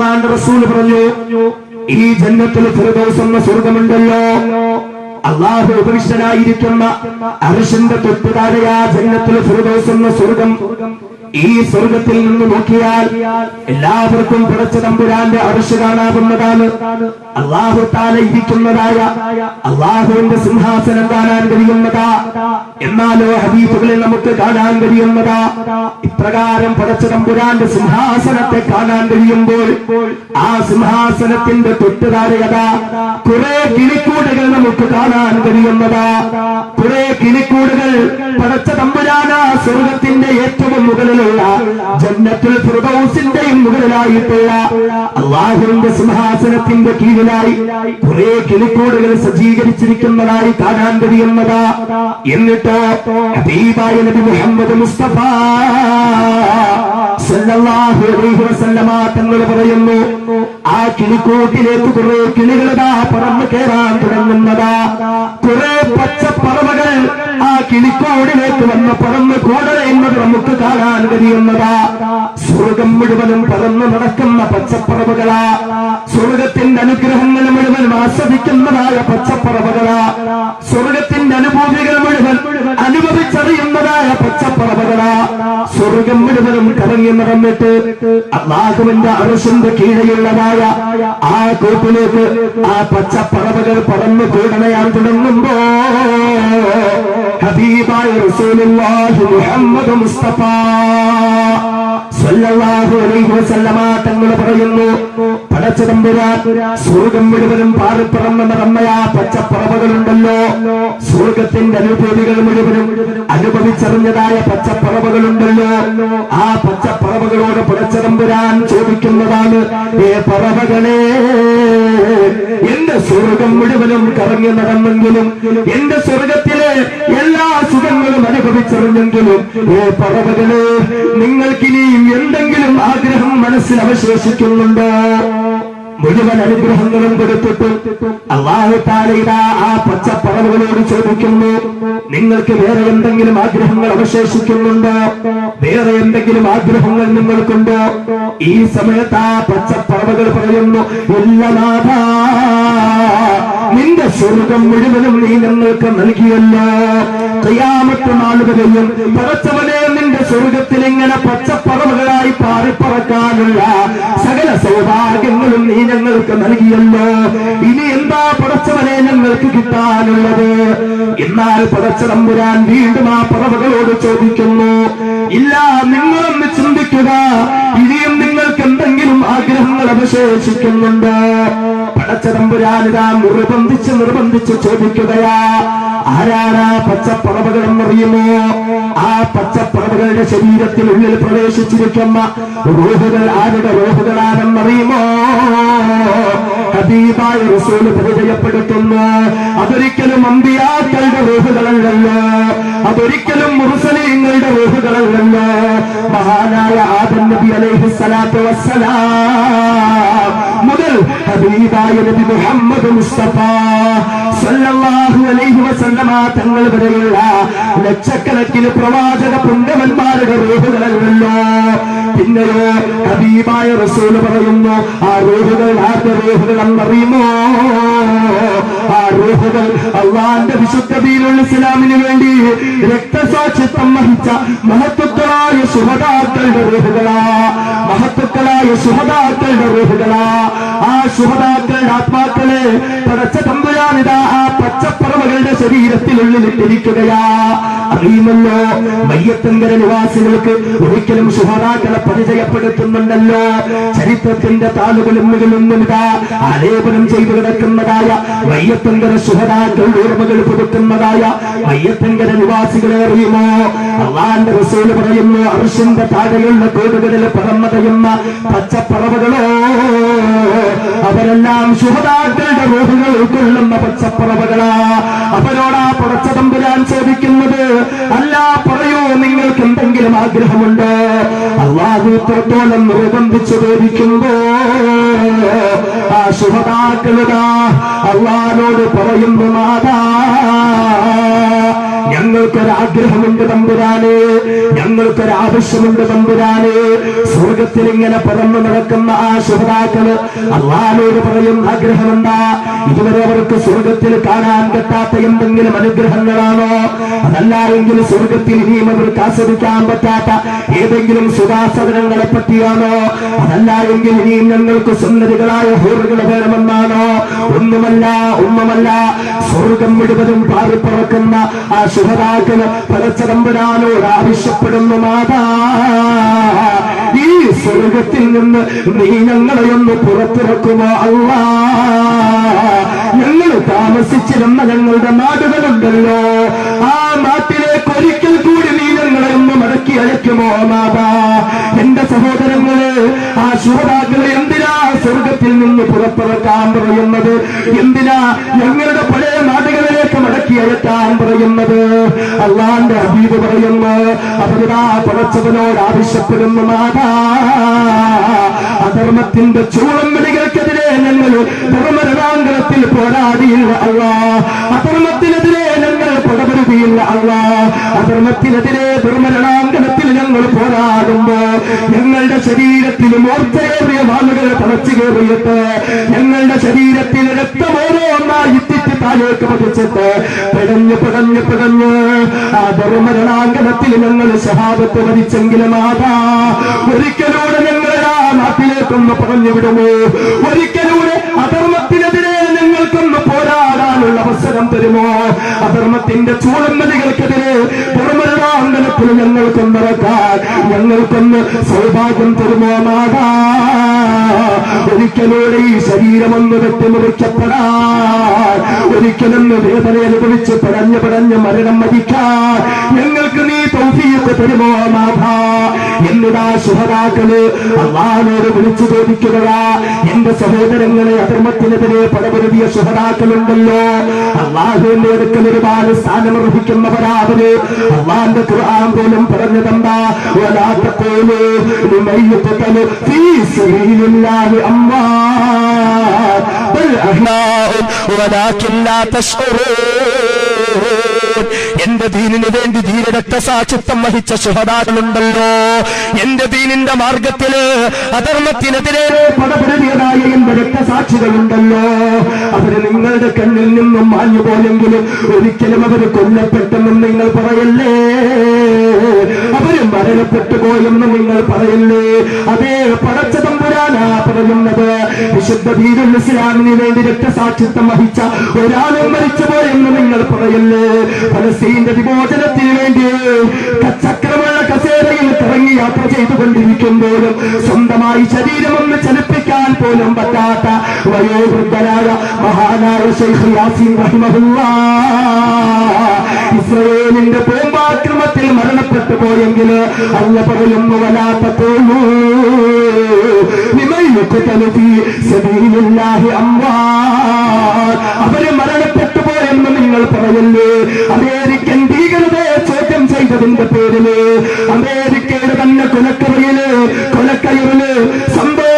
അള്ളാന്റെ റസൂൽ പറഞ്ഞു ഈ ജന്മത്തിൽ ഫിറദൗസ് എന്ന സ്വർഗമുണ്ടല്ലോ. അള്ളാഹു ഉപവിഷ്ടനായിരിക്കുന്ന അർഷന്റെ തൊട്ടുതാഴെയാ ജന്മത്തിൽ ഫിറദൗസ് എന്ന സ്വർഗം. ഈ സ്വർഗത്തിൽ നിന്ന് നോക്കിയാൽ എല്ലാവർക്കും പിറച്ച തമ്പുരാന്റെ അറിച്ചു കാണാവുന്നതാണ്. അള്ളാഹു താല ഇരിക്കുന്നതായ അള്ളാഹുവിന്റെ സിംഹാസനം കാണാൻ കഴിയുന്നതാ. എന്നാലോ ഹബീബുകളിൽ നമുക്ക് കാണാൻ കഴിയുന്നതാ. ഇപ്രകാരം പടച്ച തമ്പുരാന്റെ സിംഹാസനത്തെ കാണാൻ കഴിയുമ്പോൾ ആ സിംഹാസനത്തിന്റെ തൊട്ടുതാരകത കുറെ കിളിക്കൂടുകൾ നമുക്ക് കാണാൻ കഴിയുന്നതാ. കുറെ കിളിക്കൂടുകൾ പടച്ച തമ്പുരാന സ്വർഗത്തിന്റെ ഏറ്റവും മുകളിലുള്ള ജന്നത്തുൽ ഫിർദൗസിന്റെയും മുകളിലായിട്ടുള്ള അള്ളാഹുവിന്റെ സിംഹാസനത്തിന്റെ കീഴിലായി കുറെ കിളിക്കോടുകൾ സജ്ജീകരിച്ചിരിക്കുന്നതായി കാണാൻ കഴിയുന്നതാ. എന്നിട്ടോ ഹബീബായ നബി മുഹമ്മദ് മുസ്തഫ സല്ലല്ലാഹു അലൈഹി വസല്ലമ തങ്ങൾ പറയുന്നു ആ കിളിക്കൂട്ടിലേക്ക് കുറെ കിളികളതാ പറന്നു കയറാൻ തുടങ്ങുന്നതാ. കുറെ പച്ചപ്പറവകൾ ആ കിളിക്കോടിലേക്ക് വന്ന് പറന്ന് കൂടയുന്നത് നമുക്ക് കാണാൻ കഴിയുന്നതാ. സ്വർഗം മുഴുവനും പറന്ന് നടക്കുന്ന പച്ചപ്പറവുകളാ. സ്വർഗത്തിന്റെ അനുഗ്രഹങ്ങൾ മുഴുവൻ ആസ്വദിക്കുന്നതായ പച്ചപ്പറവുകളാ. സ്വർഗത്തിന്റെ അനുഭൂതികൾ മുഴുവൻ അനുഭവിച്ചറിയുന്നതായ പച്ചപ്പറവുകളാ. സ്വർഗം മുഴുവനും കറങ്ങി നടന്നിട്ട് അള്ളാഹുവിന്റെ അറസിന്റെ കീഴെയുള്ളതായ ആ കൂട്ടിലേക്ക് ആ പച്ചപ്പറവുകൾ പറന്ന് കൂടണയാൻ തുടങ്ങുമ്പോ ഹബീബായ റസൂലുള്ളാഹി മുഹമ്മദ് മുസ്തഫ. സല്ലല്ലാഹു അലൈഹി വസല്ലമ തങ്ങൾ പറയുന്നു പടച്ചതമ്പുരാൻ സ്വർഗം മുഴുവനും പാറിപ്പറന്ന് നടന്നയാ പച്ചപ്പറവകളുണ്ടല്ലോ. സ്വർഗത്തിന്റെ അനുഭൂതികൾ മുഴുവനും അനുഭവിച്ചറിഞ്ഞതായ പച്ചപ്പറവകളുണ്ടല്ലോ. ആ പച്ചപ്പറവകളോട് പുലച്ചതമ്പുരാൻ ചോദിക്കുന്നതാണ് ഏ പറവകളെ എന്റെ സ്വർഗം മുഴുവനും കറങ്ങി നടന്നെങ്കിലും എന്റെ സ്വർഗത്തിലെ എല്ലാ സുഖങ്ങളും അനുഭവിച്ചറിഞ്ഞെങ്കിലും ഏ പറവകളെ നിങ്ങൾക്കിനിയും എന്തെങ്കിലും ആഗ്രഹം മനസ്സിൽ അവശേഷിക്കുന്നുണ്ടോ? മുഴുവൻ അനുഗ്രഹങ്ങളും കൊടുത്തിട്ട് അള്ളാഹു താലയുടെ ആ പച്ച പച്ചപ്പറവുകളോട് ചോദിക്കുന്നു. നിങ്ങൾക്ക് വേറെ എന്തെങ്കിലും ആഗ്രഹങ്ങൾ അവശേഷിക്കുന്നുണ്ടോ? വേറെ എന്തെങ്കിലും ആഗ്രഹങ്ങൾ നിങ്ങൾക്കുണ്ടോ? ഈ സമയത്ത് ആ പച്ചപ്പറവുകൾ പറയുന്നു ഇല്ലനാഥ നിന്റെ സ്വർഗം മുഴുവനും നീ ഞങ്ങൾക്ക് നൽകിയല്ലോ. കയ്യാമത്ത് നാളുകളെയും പടച്ചവനെ നിന്റെ സ്വർഗത്തിൽ ഇങ്ങനെ പച്ചപ്പറവുകളായി കിട്ടാനുള്ളത് എന്നാൽ പടച്ച തമ്പുരാൻ വീണ്ടും ആ പറവകളോട് ചോദിക്കുന്നു ഇല്ല നിങ്ങളൊന്ന് ചിന്തിക്കുക. ഇനിയും നിങ്ങൾക്ക് എന്തെങ്കിലും ആഗ്രഹങ്ങൾ അവശേഷിക്കുന്നുണ്ട്? പടച്ചതമ്പുരാനിതാ നിർബന്ധിച്ച് നിർബന്ധിച്ച് ചോദിക്കുകയാ ആരാണ് ആ പച്ചപ്പറവകളെന്ന് അറിയുമോ ആ പച്ചപ്പറവകളുടെ ശരീരത്തിനുള്ളിൽ പ്രവേശിച്ചിരിക്കുന്ന റോഹുകൾ ആരുടെ റോഹുകളാണെന്നറിയുമോ ഹബീബായ റസൂൽ പരിചയപ്പെടുത്തുന്നു അതൊരിക്കലും അമ്പിയാക്കളുടെ റോഹുകളല്ലല്ലോ. അതൊരിക്കലും മുറുസലീങ്ങളുടെ റോഹുകളല്ലല്ലോ. മഹാനായ ആദം നബി അലൈഹി സ്വലാത്തു വസ്സലാം മുതൽ ഹബീബായ നബി മുഹമ്മദ് മുസ്തഫ സല്ലല്ലാഹു അലൈഹി വസല്ലമ തങ്ങൾ വരെയുള്ള ലക്ഷക്കണക്കിന് പ്രവാചക പുണ്യവന്മാരുടെ റൂഹുകളല്ലോ പിന്നെയോ ഹബീബായ റസൂൽ പറയുന്നു ആ റൂഹുകൾ ആരുടെ റൂഹുകൾ എന്നറിയുമോ ആ റൂഹുകൾ അള്ളാന്റെ വിശുദ്ധതയിലുള്ള ഇസ്ലാമിന് വേണ്ടി രക്തസാക്ഷിത്വം വഹിച്ച മഹത്വക്കളായ സുഹതാക്കളുടെ റൂഹുകളാ മഹത്വക്കളായ സുഹതാക്കളുടെ റൂഹുകളാ. ആ സുഹതാക്കളുടെ ആത്മാക്കളെ ഇട്ടിരിക്കുകയാ അറിയുമല്ലോ മയ്യത്തങ്കര നിവാസികൾക്ക് ഒരിക്കലും സുഹറാക്കളെ പരിചയപ്പെടുത്തുന്നുണ്ടല്ലോ. ചരിത്രത്തിന്റെ താളുകളും മുകളിലൊന്നും ഇതാ ആലേപനം ചെയ്തു കിടക്കുന്നതായ മയ്യത്തങ്കര സുഹറാക്കൾ ഓർമ്മകൾ പുതുക്കുന്നതായ മയ്യത്തങ്കര നിവാസികളെ അറിയുമോ? അള്ളാന്റെ റസൂൽ പറയുന്നു അർഷിന്റെ താഴെയുള്ള കോടുകളിൽ പറന്നതയുന്ന പച്ചപ്പറവകളോ അവരെല്ലാം സുഹതാക്കളുടെ റോഹുകൾ ഉൾക്കൊള്ളുന്ന പച്ചപ്പറവകളാ. അവരോടാ പടച്ച തമ്പുരാൻ ചോദിക്കുന്നത് അല്ല പറയൂ നിങ്ങൾക്ക് എന്തെങ്കിലും ആഗ്രഹമുണ്ടോ? അള്ളാഹു ഇത്രത്തോളം നിർബന്ധിച്ചു ചോദിക്കുമ്പോ ആ സുഹതാക്കളുടാ അള്ളാഹിനോട് പറയുന്നു ഞങ്ങൾ ഞങ്ങൾക്കൊരാഗ്രഹമുണ്ട് തമ്പുരാനെ. ഞങ്ങൾക്കൊരാവശ്യമുണ്ട് തമ്പുരാനെ. സ്വർഗത്തിൽ ഇങ്ങനെ പറന്നു നടക്കുന്ന ആ ശുഭതാക്കൾ അള്ളാനോട് പറയും ആഗ്രഹമെന്താ ഇതുവരെ അവർക്ക് സ്വർഗത്തിൽ കാണാൻ പറ്റാത്ത എന്തെങ്കിലും അനുഗ്രഹങ്ങളാണോ? അതല്ല എങ്കിൽ സ്വർഗത്തിൽ ഇനിയും അവർക്ക് ആസ്വദിക്കാൻ പറ്റാത്ത ഏതെങ്കിലും സുഖാസദനങ്ങളെ പറ്റിയാണോ? അതല്ല എങ്കിൽ ഇനിയും ഞങ്ങൾക്ക് സുന്ദരികളായ ഹോറുകൾ വേണമെന്നാണോ? ഒന്നുമല്ല ഒന്നുമല്ല സ്വർഗം മുഴുവനും പാറിപ്പറക്കുന്ന ആ ശുഭതാക്കൾ പരച്ചതമ്പരാനോട് ആവശ്യപ്പെടുന്നു മാതാ. ഈ സ്വർഗത്തിൽ നിന്ന് നീ ഞങ്ങളെ ഒന്ന് പുറത്തിറക്കുമോ അല്ലാ ഞങ്ങൾ താമസിച്ചിരുന്ന ഞങ്ങളുടെ നാടുകളുണ്ടല്ലോ. ആ നാട്ടിലേക്ക് ഒരിക്കൽ കൂടി നീ ഞങ്ങളെ ഒന്ന് മടക്കി അയക്കുമോ മാതാ? എന്റെ സഹോദരങ്ങൾ ആ ശുഭതാക്കളെ എന്തിനാ സ്വർഗത്തിൽ നിന്ന് പുറത്തിറക്കാൻ പറയുന്നത്? എന്തിനാ ഞങ്ങളുടെ പഴയ നാടുകളിലേക്ക് മടക്കി അയക്കാൻ പറയുന്നത്. അള്ളാന്റെ ഹബീബ് പറയുന്നു അവരിതാ പടച്ചവനോട് ആവശ്യപ്പെടുന്നു മാതാ. അധർമ്മത്തിന്റെ ചൂളം വിളികൾക്കെതിരെ ഞങ്ങൾ ധർമ്മരണാങ്കണത്തിൽ പോരാടിയില്ല അള്ളാ. അധർമ്മത്തിനെതിരെ ഞങ്ങൾ അധർമ്മത്തിനെതിരെ ദുർമരണാങ്കണത്തിൽ ഞങ്ങൾ പോരാടുമ്പോ ഞങ്ങളുടെ ശരീരത്തിൽ മോർച്ചയേറിയ വാളുകൾ തളച്ചു കയറിയിട്ട് ഞങ്ങളുടെ ശരീരത്തിൽ രക്തം ഓരോന്നായി ഇത്തിച്ച് താഴേക്ക് പതിച്ചിട്ട് പിടഞ്ഞു പിടഞ്ഞു പിടഞ്ഞ് ആ ദുർമരണാങ്കണത്തിൽ ഞങ്ങൾ സ്വഭാവത്ത് വരിച്ചെങ്കിലും ആതാ ഒരിക്കലൂടെ ഞങ്ങളെ ആ നാട്ടിലേക്കൊന്ന് പറഞ്ഞു വിടുമോ ഒരിക്കലൂടെ അധർമ്മത്തിനെതിരെ ഞങ്ങൾക്കൊന്ന് പോരാടാനുള്ള അവസരം തരുമോ ചൂളമ്മലികൾക്കെതിരെ ഞങ്ങൾ ഞങ്ങൾക്കൊന്നിറക്കാൻ ഞങ്ങൾക്കൊന്ന് സൗഭാഗ്യം തരുമോ നാടാ ഒരിക്കലൂടെ ഈ ശരീരമൊന്ന് വെട്ടിമുറിക്കപ്പെടാൻ ഒരിക്കലും വേദന അനുഭവിച്ച് പടഞ്ഞു പടഞ്ഞു മരണം മരിക്കാ ഞങ്ങൾക്ക് നീ തൗഫീഖ് തരുമോ മാധ എന്നിതാ സുഹദാക്കളെ അള്ളഹാനോട് വിളിച്ചു ചോദിക്കുകയാ എന്റെ സഹോദരങ്ങളെ അധർമ്മത്തിനെതിരെ പടപൊരുതിയ ശുഭതാക്കളുണ്ടല്ലോ അള്ളാഹുവിന്റെ അടുക്കൽ ഒരുപാട് സ്ഥാനം അർഹിക്കുന്നവരാവര്. അള്ളാന്റെ ഖുർആൻ പോലും പറഞ്ഞതെന്താ? ഒരാത്തപ്പോലും تقولوا لمن يقتل في سبيل الله أموات بل أحياء ولكن لا تشعرون എന്റെ ദീനിന് വേണ്ടി ധീരരക്തസാക്ഷിത്വം വഹിച്ച ശുഹദാക്കളുണ്ടല്ലോ എന്റെ ദീനിന്റെ മാർഗത്തില് അധർമ്മത്തിനെതിരെ പടപെടുതിയതായ എന്റെ രക്തസാക്ഷികളുണ്ടല്ലോ അവര് നിങ്ങളുടെ കണ്ണിൽ നിന്നും മാഞ്ഞു പോയെങ്കിലും ഒരിക്കലും അവര് കൊല്ലപ്പെട്ടെന്നും നിങ്ങൾ പറയല്ലേ അവര് മരണപ്പെട്ടു പോയെന്ന് നിങ്ങൾ പറയല്ലേ അതേ പടച്ച പറയുന്നത് വിശുദ്ധ ധീരുൽ ഇസ്ലാമിന് വേണ്ടി രക്തസാക്ഷിത്വം വഹിച്ച ഒരാളും മരിച്ചു പോയെന്ന് നിങ്ങൾ പറയല്ലേ? ഫലസ്തീന്റെ വിമോചനത്തിന് വേണ്ടി ചക്രമുള്ള കസേരയിൽ കറങ്ങി യാത്ര ചെയ്തുകൊണ്ടിരിക്കുമ്പോഴും സ്വന്തമായി ശരീരമൊന്ന് ചലിപ്പിക്കാൻ പോലും പറ്റാത്ത വയോവൃദ്ധരായ മഹാനായ ശൈഖ് യാസിൻ റഹിമഹുല്ല. ഇസ്രയേലിന്റെ ബോംബാക്രമത്തിൽ മരണപ്പെട്ടു പോയെങ്കിൽ അല്ല പറയുന്നു വലാത്ത തോന്നൂ അവർ മരണപ്പെട്ടു പോയെന്ന് നിങ്ങൾ പറയല്ലേ? അമേരിക്കൻ ഭീകരതയെ ചോദ്യം ചെയ്തതിന്റെ പേരിൽ അമേരിക്കയുടെ തന്നെ കൊലക്കറിയിൽ കൊലക്കയറിൽ കൊലക്കയറിൽ